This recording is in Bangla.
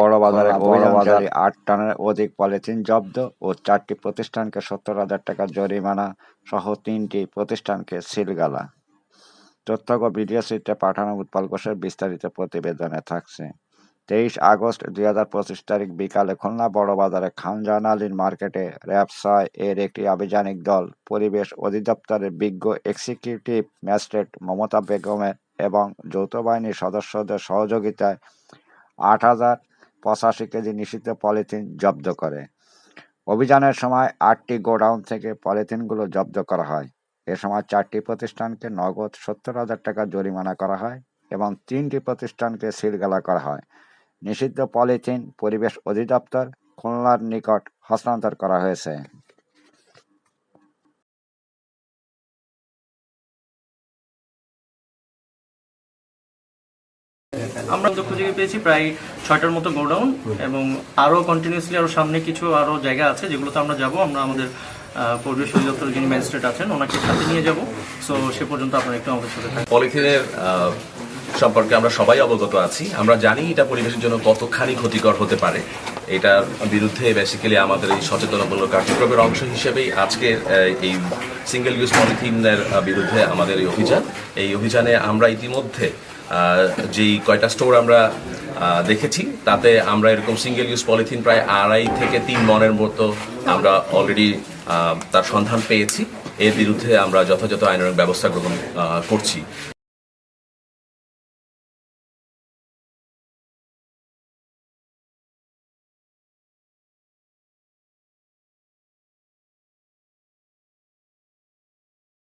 বড় বাজারে অভিযানকারী আট টনের অধিক পলিথিন জব্দ ও চারটি প্রতিষ্ঠানকে সত্তর হাজার টাকা জরিমানা সহ তিনটি প্রতিষ্ঠানকে সিলগালা। তথ্য ও ভিডিও চিত্রে পাঠানো উৎপল ঘোষের বিস্তারিত প্রতিবেদনে থাকছে। তেইশ আগস্ট দুই হাজার পঁচিশ তারিখ বিকালে খুলনা বড় বাজারে খানজাহান আলীর মার্কেটে র্যাবসায় এর একটি আভিযানিক দল পরিবেশ অধিদপ্তরের বিজ্ঞ এক্সিকিউটিভ ম্যাজিস্ট্রেট মমতা বেগমের এবং যৌথ বাহিনীর সদস্যদের সহযোগিতায় আট হাজার পঁচাশি কেজি নিষিদ্ধ পলিথিন জব্দ করে। অভিযানের সময় আটটি গোডাউন থেকে পলিথিনগুলো জব্দ করা হয়। এ সময় চারটি প্রতিষ্ঠানকে নগদ সত্তর হাজার টাকা জরিমানা করা হয় এবং তিনটি প্রতিষ্ঠানকে সিলগালা করা হয়। নিষিদ্ধ পলিথিন পরিবেশ অধিদপ্তর খুলনার নিকট হস্তান্তর করা হয়েছে। আমরা খুঁজে পেয়েছি প্রায় ছয়টার মতো গোডাউন এবং আরও কন্টিনিউসলি আরও সামনে কিছু আরও জায়গা আছে যেগুলোতে আমরা যাব। আমরা আমাদের পরিবেশ অধিদপ্তরের যিনি ম্যাজিস্ট্রেট আছেন, ওনাকে সাথে নিয়ে যাব। সো সে পর্যন্ত আপনারা একটু আমাদের সাথে থাকুন পলিথিনের সম্পর্কে আমরা সবাই অবগত আছি। আমরা জানি এটা পরিবেশের জন্য কতখানি ক্ষতিকর হতে পারে। এটার বিরুদ্ধে বেসিক্যালি আমাদের এই সচেতনমূলক কার্যক্রমের অংশ হিসেবেই আজকে এই সিঙ্গেল ইউজ পলিথিনের বিরুদ্ধে আমাদের এই অভিযান। এই অভিযানে আমরা ইতিমধ্যে যেই কয়টা স্টোর আমরা দেখেছি, তাতে আমরা এরকম সিঙ্গেল ইউজ পলিথিন প্রায় আড়াই থেকে তিন মনের মতো আমরা অলরেডি তার সন্ধান পেয়েছি। এর বিরুদ্ধে আমরা যথাযথ আইনানুগ ব্যবস্থা গ্রহণ করছি।